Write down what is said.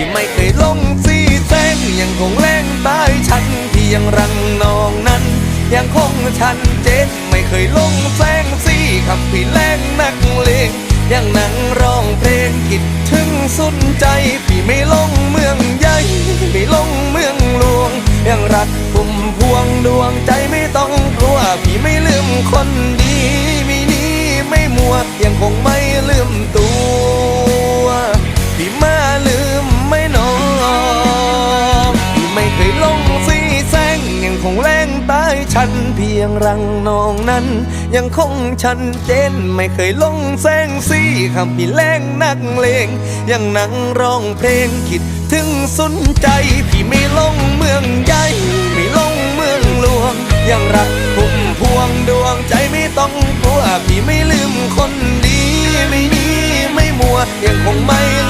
ที่ไม่เคยลงสีแสงยังคงแรงตายฉันที่ยังรังนองนั้น ยังคงชันเจนไม่เคยลงแสงสีขับพี่แรงนักเลงยังนั่งร้องเพลงคิดถึงสุดใจ พี่ไม่ลงเมืองใหญ่ไม่ลงเมืองหลวง ยังรักพุ่มพวงดวงใจไม่ต้องกลัว พี่ไม่ลืมคนดี ฉันเพียงรังนองนั้น ยังคงชันเจนไม่เคยลงแสงสีคำพี่แรงนักเลงยังนั่งร้องเพลงคิดถึงสุนใจพี่ไม่ลงเมืองใหญ่ไม่ลงเมืองหลวง ยังรักพุ่มพวงดวงใจไม่ต้องกลัวพี่ไม่ลืมคนดีไม่หนีไม่มัวยังคงไม่